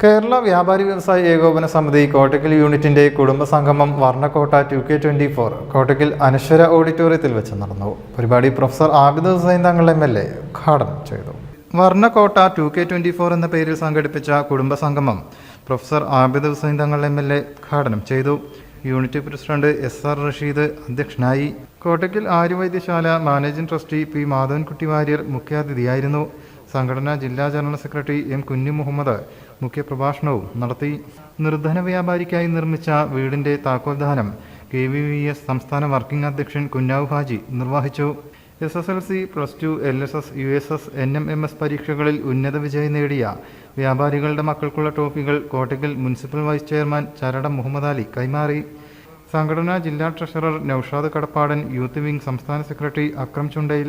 കേരള വ്യാപാരി വ്യവസായ ഏകോപന സമിതി കോട്ടക്കൽ യൂണിറ്റിന്റെ കുടുംബസംഗമം Varnakkotta two K twenty four Kottakkal Anashwara ഓഡിറ്റോറിയത്തിൽ വെച്ച് നടന്നു. പരിപാടി professor Abid Hussain Thangal M L A ഉദ്ഘാടനം ചെയ്തു. Varnakkotta two K twenty four എന്ന പേരിൽ സംഘടിപ്പിച്ച കുടുംബ സംഗമം professor Abid Hussain Thangal M L A ഉദ്ഘാടനം ചെയ്തു. Unit president S R Rasheed അധ്യക്ഷനായി. Kottakkal Aryavaidyasala managing trustee P Madhavankutty Warrier മുഖ്യാതിഥിയായിരുന്നു. സംഘടന ജില്ലാ ജനറൽ സെക്രട്ടറി എം കുഞ്ഞു മുഹമ്മദ് മുഖ്യപ്രഭാഷണവും നടത്തി നിർധന വ്യാപാരിക്കായി നിർമ്മിച്ച വീടിന്റെ താക്കോൽദാനം കെ വി വി എസ് സംസ്ഥാന വർക്കിംഗ് അധ്യക്ഷൻ കുഞ്ഞാവ് ഹാജി നിർവഹിച്ചു. S S L C plus two L S S U S S N M M S പരീക്ഷകളിൽ ഉന്നത വിജയം നേടിയ വ്യാപാരികളുടെ മക്കൾക്കുള്ള ട്രോഫികൾ Kottakkal municipal vice chairman Charadam Muhammad Ali കൈമാറി. സംഘടനാ ജില്ലാ treasurer Noushad Kadappadan youth wing സംസ്ഥാന secretary Akram Chundayil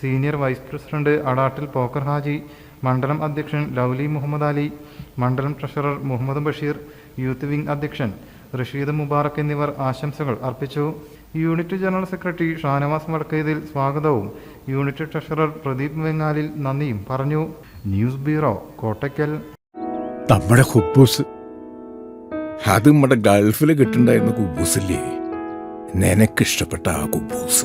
senior vice president Adattil Pokker Haji മണ്ഡലം അധ്യക്ഷൻ ലൗലി മുഹമ്മദ് അലി മണ്ഡലം treasurer Muhammad Basheer youth wing അധ്യക്ഷൻ റഷീദ് മുബാറക് എന്നിവർ ആശംസകൾ അർപ്പിച്ചു. Unit general secretary Shanavas Vadakkethil സ്വാഗതവും. യൂണിറ്റ് ട്രഷറർ പ്രദീപ് വെങ്ങാലിൽ നന്ദിയും പറഞ്ഞു. News bureau Kottakkal. നമ്മുടെ ഹുബൂസ്. അത് നമ്മുടെ ഗൾഫിൽ കിട്ടുണ്ടായിരുന്ന കുബൂസില്ലേ? നിനക്കിഷ്ടപ്പെട്ട ആ കുബൂസ്.